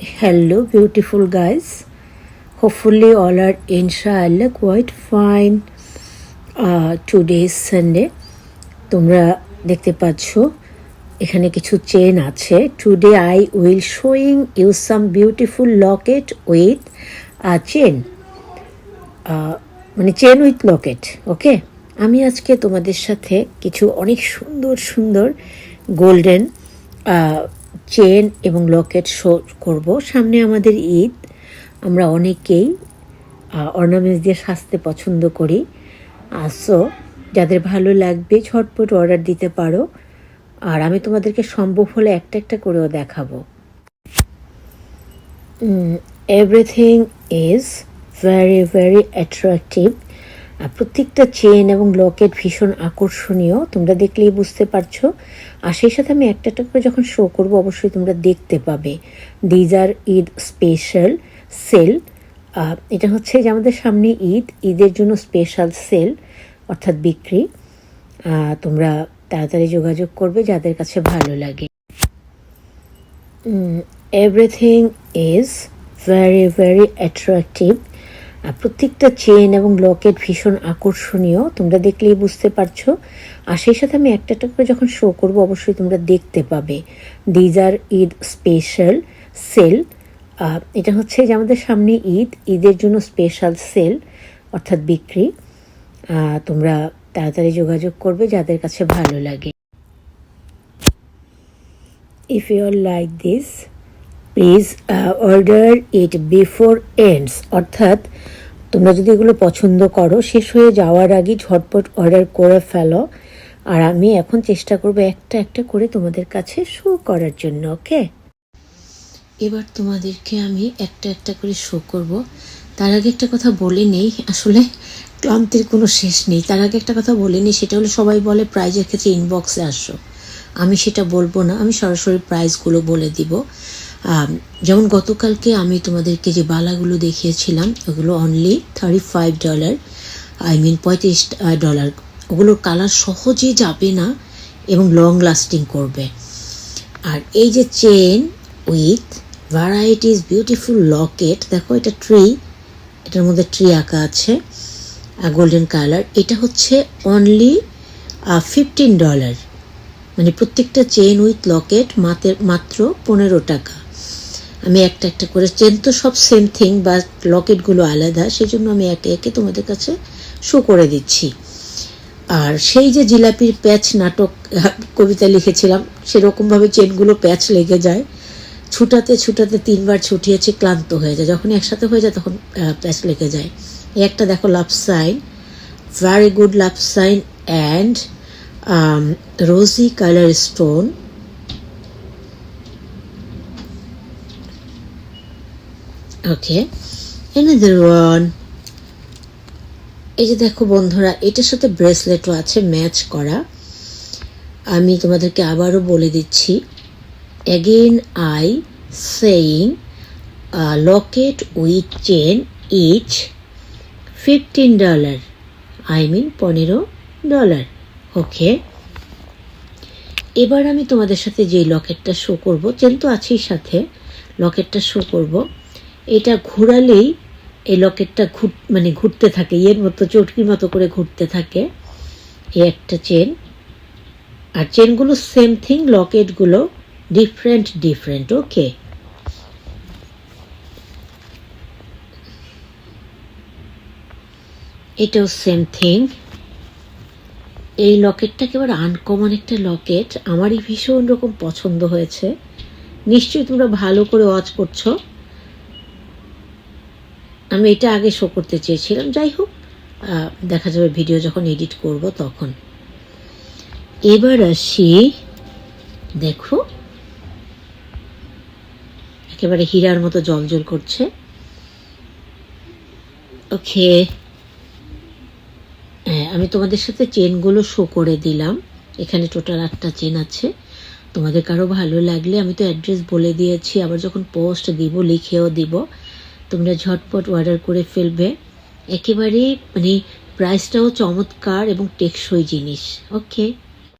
Hello, beautiful guys. Hopefully, all are inshallah quite fine. Uh, today is Sunday. তোমরা দেখতে পাচ্ছ এখানে কিছু চেন আছে today I will showing you some beautiful locket with chain মানে chain with locket okay আমি আজকে তোমাদের সাথে কিছু অনেক সুন্দর সুন্দর গোল্ডেন চেন এবং লকেট শো করব। সামনে আমাদের ঈদ। আমরা অনেকেই অর্নামেন্টস দিয়ে সাজতে পছন্দ করি। সো যাদের ভালো লাগবে, ঝটপট অর্ডার দিতে পারো। আর আমি তোমাদেরকে সম্ভব হলে একটা একটা করেও দেখাবো। Everything is very very attractive প্রত্যেকটা চেন এবং লকেট ভীষণ আকর্ষণীয়। তোমরা দেখলেই বুঝতে পারছ। আর সেই সাথে আমি একটা একটা করে যখন শো করব, অবশ্যই তোমরা দেখতে পাবে। These are Eid special sale এটা হচ্ছে যে আমাদের সামনে ঈদ। ঈদের জন্য স্পেশাল সেল অর্থাৎ বিক্রি। তোমরা তাড়াতাড়ি যোগাযোগ করবে যাদের কাছে ভালো লাগে। Everything is very very attractive প্রত্যেকটা চেন এবং লকেট ভীষণ আকর্ষণীয়। তোমরা দেখলেই বুঝতে পারছ। আর সেই সাথে আমি একটা একটা করে যখন শো করব, অবশ্যই তোমরা দেখতে পাবে। These are Eid special sale এটা হচ্ছে যে আমাদের সামনে ঈদ। ঈদের জন্য স্পেশাল সেল অর্থাৎ বিক্রি। তোমরা তাড়াতাড়ি যোগাযোগ করবে যাদের কাছে ভালো লাগে। If you are like this please order it before ends অর্থাৎ, তোমরা যদি এগুলো পছন্দ করো, শেষ হয়ে যাওয়ার আগে ঝটপট অর্ডার করে ফেলো। আর আমি এখন চেষ্টা করব একটা একটা করে তোমাদের কাছে শো করার জন্য, ওকে? এবার তোমাদেরকে আমি একটা একটা করে শো করব। তার আগে একটা কথা বলে নেই, আসলে ক্লান্তির কোনো শেষ নেই। তার আগে একটা কথা বলে নিই, সেটা হলো সবাই বলে প্রাইজের ক্ষেত্রে ইনবক্সে আসো। আমি সেটা বলব না, আমি সরাসরি প্রাইজগুলো বলে দিব। যেমন গতকালকে আমি তোমাদেরকে যে বালাগুলো দেখিয়েছিলাম, ওগুলো only thirty five dollar I mean পঁয়ত্রিশ ডলার ওগুলোর কালার সহজে যাবে না এবং লং লাস্টিং করবে। আর এই যে chain with varieties beautiful locket দেখো এটা ট্রি এটার মধ্যে ট্রি আঁকা আছে গোল্ডেন কালার এটা হচ্ছে অনলি ফিফটিন ডলার মানে প্রত্যেকটা চেন উইথ লকেট মাত্র পনেরো টাকা। আমি একটা একটা করে চেন তো সব সেম থিং বা লকেটগুলো আলাদা সেই জন্য আমি একে একে তোমাদের কাছে শো করে দিচ্ছি। আর সেই যে জিলাপির প্যাচ নাটক, কবিতা লিখেছিলাম সেরকমভাবে চেনগুলো প্যাচ লেগে যায়। ছুটাতে ছুটাতে তিনবার ছুটিয়েছে, ক্লান্ত হয়ে যায়। যখন একসাথে হয়ে যায়, তখন প্যাচ লেগে যায়। একটা দেখো love sign very good love sign and rosy colour stone okay another one. এই যে দেখো বন্ধুরা, এটার সাথে ব্রেসলেটও আছে ম্যাচ করা। আমি তোমাদেরকে আবারও বলে দিচ্ছি। Again I saying locket with chain each fifteen dollar I mean পনেরো ডলার ওকে, এবার আমি তোমাদের সাথে যে লকেটটা শো করব চেন তো আছেই সাথে লকেটটা শো করব। এটা ঘোরালেই এই লকেটটা ঘুর মানে ঘুরতে থাকে এর মতো, চটকির মতো করে ঘুরতে থাকে এই একটা চেন আর চেনগুলো সেম থিং লকেটগুলো ডিফারেন্ট ডিফারেন্ট ওকে এটাও সেম থিং এই লকেটটা একেবারে আনকমন একটা লকেট। আমারই ভীষণ রকম পছন্দ হয়েছে। নিশ্চয়ই তোমরা ভালো করে ওয়াচ করছ। আমি এটা আগে শো করতে চেয়েছিলাম। যাই হোক দেখা যাবে ভিডিও যখন এডিট করব তখন। এবার আসি, দেখো। একেবারে হীরার মতো জলজল করছে। ওকে। হ্যাঁ আমি তোমাদের সাথে চেনগুলো শো করে দিলাম। এখানে টোটাল আটটা চেন আছে। তোমাদের কারও ভালো লাগলে, আমি তো অ্যাড্রেস বলে দিয়েছি, আবার যখন পোস্ট দিব, লিখেও দিব। তোমরা ঝটপট অর্ডার করে ফেলবে। একেবারে মানে প্রাইসটাও চমৎকার এবং টেকসই জিনিস। ওকে